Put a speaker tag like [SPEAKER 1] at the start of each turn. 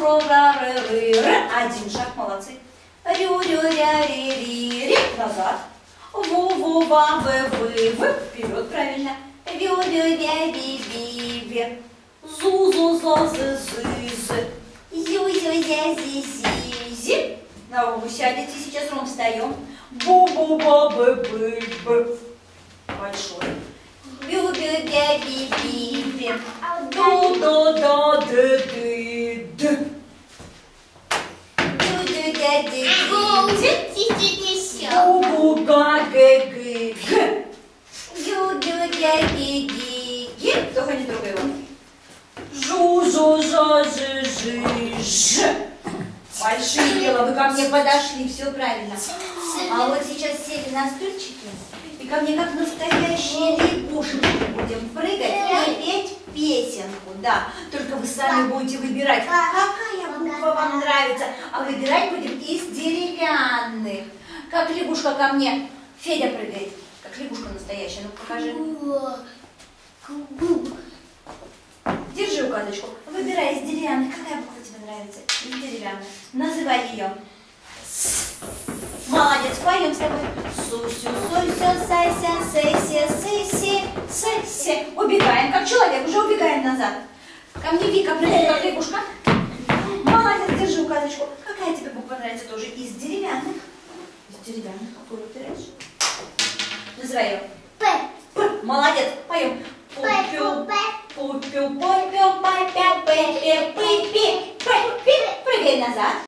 [SPEAKER 1] ро ра ры р Один шаг, молодцы. Рю рю ря ри ри ри Назад. Ву ву ва вэ вы вы Вперед, правильно. Вю вю вя ви ви ви Зу зу зо зы зы зы Зю Большие дела, вы ко мне подошли, все правильно. А вот сейчас сели на стульчики, и ко мне как настоящие лягушки будем прыгать и петь песенку, да. Только вы сами будете выбирать, какая буква вам нравится. А выбирать будем из деревянных. Как лягушка ко мне. Федя прыгает, как лягушка настоящая. Ну покажи. Держи указочку. Выбирай из деревянных. Какая буква тебе нравится? Из деревянных. Называй ее. Молодец, поем с тобой. Сусю, сусю, сайся, сеси, сыси, сыси. Убегаем, как человек, уже убегаем назад. Ко мне Вика прыгает, как лягушка. Молодец, держи указочку. Какая тебе буква нравится тоже? Из деревянных. Из деревянных. Какую выбираешь? Называй ее. П. Молодец, поем. Пупю, пупю, пупю, пэ, пы, пи, пэ, пи. Прыгай назад.